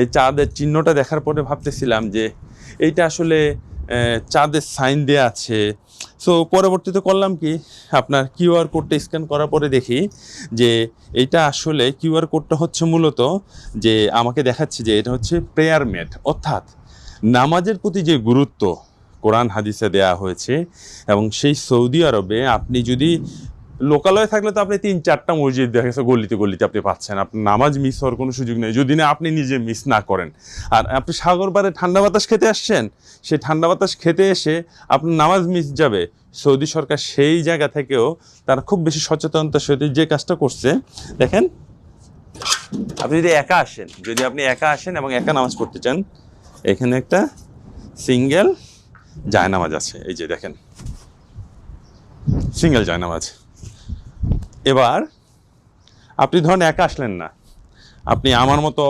এই চাঁদের চিহ্নটা দেখার পরে ভাবতেছিলাম যে এইটা আসলে চাঁদের সাইন দেয়া আছে। সো পরবর্তীতে করলাম কি, আপনার কিউআর কোডটা স্ক্যান করার পরে দেখি যে এইটা আসলে কিউআর কোডটা হচ্ছে মূলত যে আমাকে দেখাচ্ছে যে এটা হচ্ছে প্রেয়ার মেট অর্থাৎ নামাজের প্রতি যে গুরুত্ব কোরআন হাদিসে দেয়া হয়েছে এবং সেই সৌদি আরবে আপনি যদি লোকালয়ে থাকলে তো আপনি তিন চারটা মসজিদ দেখা গেছে, গলিতে গলিতে আপনি পাচ্ছেন। আপনার নামাজ মিস হওয়ার কোনো সুযোগ নেই। যদি না, আপনি নিজে মিস না করেন। আর আপনি সাগর পাড়ে ঠান্ডা বাতাস খেতে আসছেন? সেই ঠান্ডা বাতাস খেতে এসে আপনার নামাজ মিস যাবে। সৌদি সরকার সেই জায়গা থেকেও তারা খুব বেশি সচেতনতার সাথে যে কাজটা করছে, দেখেন। আপনি যদি একা আসেন, যদি আপনি একা আসেন এবং একা নামাজ পড়তে চান, এখানে একটা সিঙ্গেল জায়নামাজ আছে। এই যে দেখেন। সিঙ্গেল জায়নামাজ। এবার আপনি ধরেন একা আসলেন না। আপনি আমার মতো